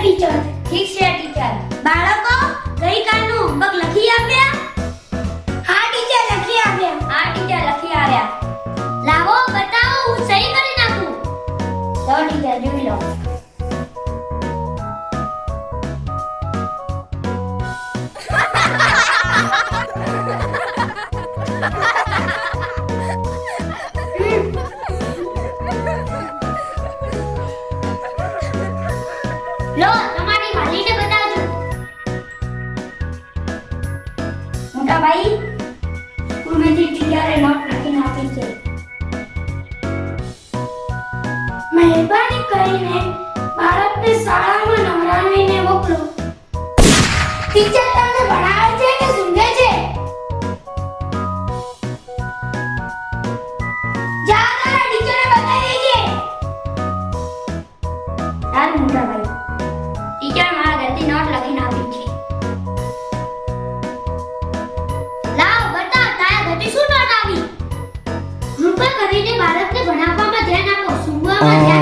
Teacher ઠીક છે teacher બાળકો, ગઈકાલનું હોમવર્ક લખી આપ્યા હા ટીચર લખી આપ્યા હા ટીચર લખી આવ્યા. લાવો, બતાવો, હું સહી કરી નાખું? તો ટીચર જોઈ લો. લો, તમારી વાલીને બતાવજો. મોટા ભાઈ સ્કૂલમાંથી ટીચરે નોટ લખીને આપી છે. મહેરબાની કરીને બાળકને શાળામાં નવરાવીને મોકલો. ટીચર તમને ભણાવે છે કે સૂંઘે છે? જા તારા ટીચરને બતાવી દેજે તારું મોટા ભાઈ Oh.